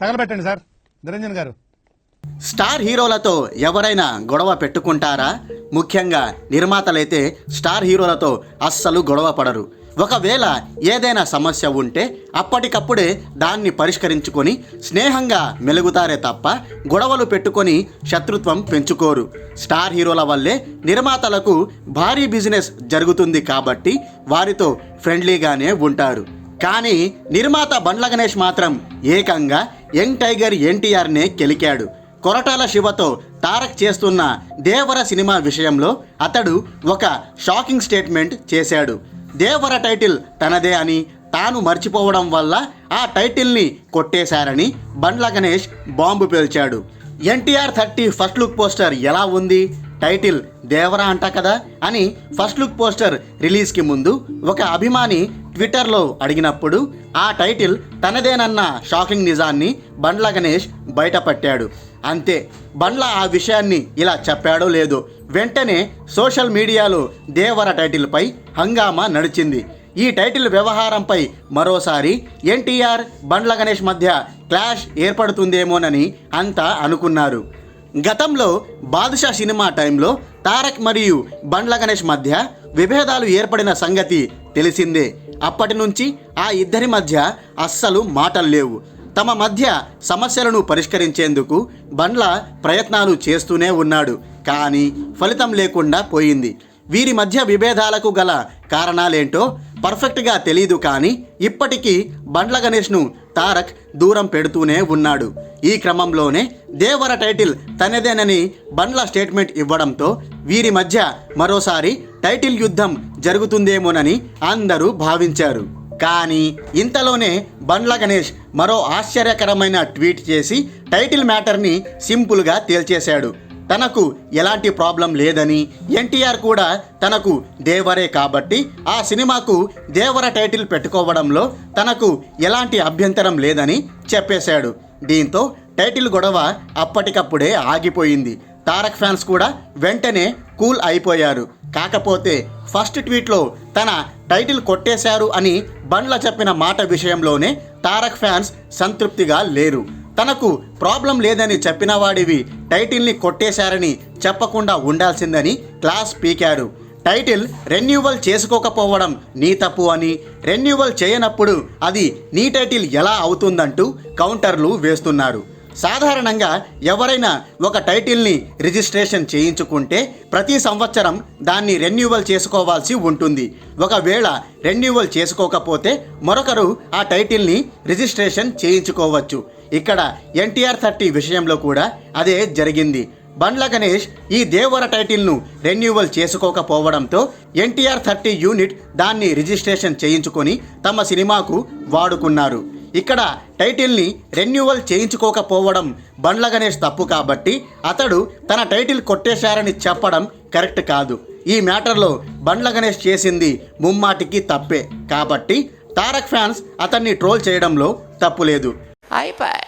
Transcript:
తగలబెట్టండి sir. Niranjan గారు. Star హీరోలతో ఎవరైనా గొడవ పెట్టుకుంటారా? ముఖ్యంగా నిర్మాతలైతే స్టార్ హీరోలతో అస్సలు గొడవ పడరు. ఒకవేళ ఏదైనా సమస్య ఉంటే అప్పటికప్పుడే దాన్ని పరిష్కరించుకొని స్నేహంగా మెలుగుతారే తప్ప గొడవలు పెట్టుకొని శత్రుత్వం పెంచుకోరు. స్టార్ హీరోల వల్లే నిర్మాతలకు భారీ బిజినెస్ జరుగుతుంది కాబట్టి వారితో ఫ్రెండ్లీగానే ఉంటారు. కానీ నిర్మాత బండ్ల గణేష్ మాత్రం ఏకంగా యంగ్ టైగర్ ఎన్టీఆర్నే కెలికాడు. కొరటాల శివతో తారక్ చేస్తున్న దేవర సినిమా విషయంలో అతడు ఒక షాకింగ్ స్టేట్మెంట్ చేశాడు. దేవర టైటిల్ తనదే అని తాను మర్చిపోవడం వల్ల ఆ టైటిల్ని కొట్టేశారని Bandla Ganesh bomb పేల్చాడు. NTR thirty first look poster ఎలా ఉంది? టైటిల్ దేవరా అంట కదా అని ఫస్ట్ లుక్ పోస్టర్ రిలీజ్కి ముందు ఒక అభిమాని ట్విట్టర్లో అడిగినప్పుడు ఆ టైటిల్ తనదేనన్న షాకింగ్ నిజాన్ని బండ్ల గణేష్ బయటపట్టాడు. అంతే బండ్ల ఆ విషయాన్ని ఇలా చెప్పాడో లేదో వెంటనే సోషల్ మీడియాలో దేవర టైటిల్పై హంగామా నడిచింది. ఈ టైటిల్ వ్యవహారంపై మరోసారి ఎన్టీఆర్ బండ్ల గణేష్ మధ్య క్లాష్ ఏర్పడుతుందేమోనని అంతా అనుకున్నారు. గతంలో బాదుషా సినిమా టైంలో తారక్ మరియు బండ్ల గణేష్ మధ్య విభేదాలు ఏర్పడిన సంగతి తెలిసిందే. అప్పటి నుంచి ఆ ఇద్దరి మధ్య అస్సలు మాటలు లేవు. తమ మధ్య సమస్యలను పరిష్కరించేందుకు బండ్ల ప్రయత్నాలు చేస్తూనే ఉన్నాడు. కానీ ఫలితం లేకుండా పోయింది. వీరి మధ్య విభేదాలకు గల కారణాలేంటో పర్ఫెక్ట్గా తెలియదు కానీ ఇప్పటికీ బండ్ల గణేష్ను తారక్ దూరం పెడుతూనే ఉన్నాడు. ఈ క్రమంలోనే దేవర టైటిల్ తనదేనని బండ్ల స్టేట్మెంట్ ఇవ్వడంతో వీరి మధ్య మరోసారి టైటిల్ యుద్ధం జరుగుతుందేమోనని అందరూ భావించారు. కానీ ఇంతలోనే బండ్ల గణేష్ మరో ఆశ్చర్యకరమైన ట్వీట్ చేసి టైటిల్ మ్యాటర్ని సింపుల్గా తేల్చేశాడు. తనకు ఎలాంటి ప్రాబ్లం లేదని ఎన్టీఆర్ కూడా తనకు దేవరే కాబట్టి ఆ సినిమాకు దేవర టైటిల్ పెట్టుకోవడంలో తనకు ఎలాంటి అభ్యంతరం లేదని చెప్పేశాడు. దీంతో టైటిల్ గొడవ అప్పటికప్పుడే ఆగిపోయింది. తారక్ ఫ్యాన్స్ కూడా వెంటనే కూల్ అయిపోయారు. కాకపోతే ఫస్ట్ ట్వీట్లో తన టైటిల్ కొట్టేశారు అని బండ్ల చెప్పిన మాట విషయంలోనే తారక్ ఫ్యాన్స్ సంతృప్తిగా లేరు. తనకు ప్రాబ్లం లేదని చెప్పిన వాడివి టైటిల్ని కొట్టేశారని చెప్పకుండా ఉండాల్సిందని క్లాస్ పీకారు టైటిల్ రెన్యూవల్ చేసుకోకపోవడం నీ తప్పు అని రెన్యూవల్ చేయనప్పుడు అది నీ టైటిల్ ఎలా అవుతుందంటూ కౌంటర్లు వేస్తున్నారు. సాధారణంగా ఎవరైనా ఒక టైటిల్ని రిజిస్ట్రేషన్ చేయించుకుంటే ప్రతి సంవత్సరం దాన్ని రెన్యూవల్ చేసుకోవాల్సి ఉంటుంది. ఒకవేళ రెన్యూవల్ చేసుకోకపోతే మరొకరు ఆ టైటిల్ని రిజిస్ట్రేషన్ చేయించుకోవచ్చు. ఇక్కడ ఎన్టీఆర్ థర్టీ విషయంలో కూడా అదే జరిగింది. బండ్ల గణేష్ ఈ దేవర టైటిల్ను రెన్యూవల్ చేసుకోకపోవడంతో ఎన్టీఆర్ థర్టీ యూనిట్ దాన్ని రిజిస్ట్రేషన్ చేయించుకొని తమ సినిమాకు వాడుకున్నారు. ఇక్కడ టైటిల్ని రెన్యువల్ చేయించుకోకపోవడం బండ్ల గణేష్ తప్పు కాబట్టి అతడు తన టైటిల్ కొట్టేశారని చెప్పడం కరెక్ట్ కాదు. ఈ మ్యాటర్లో బండ్ల గణేష్ చేసింది ముమ్మాటికి తప్పే. కాబట్టి తారక్ ఫ్యాన్స్ అతన్ని ట్రోల్ చేయడంలో తప్పు లేదు. అయిపోయి.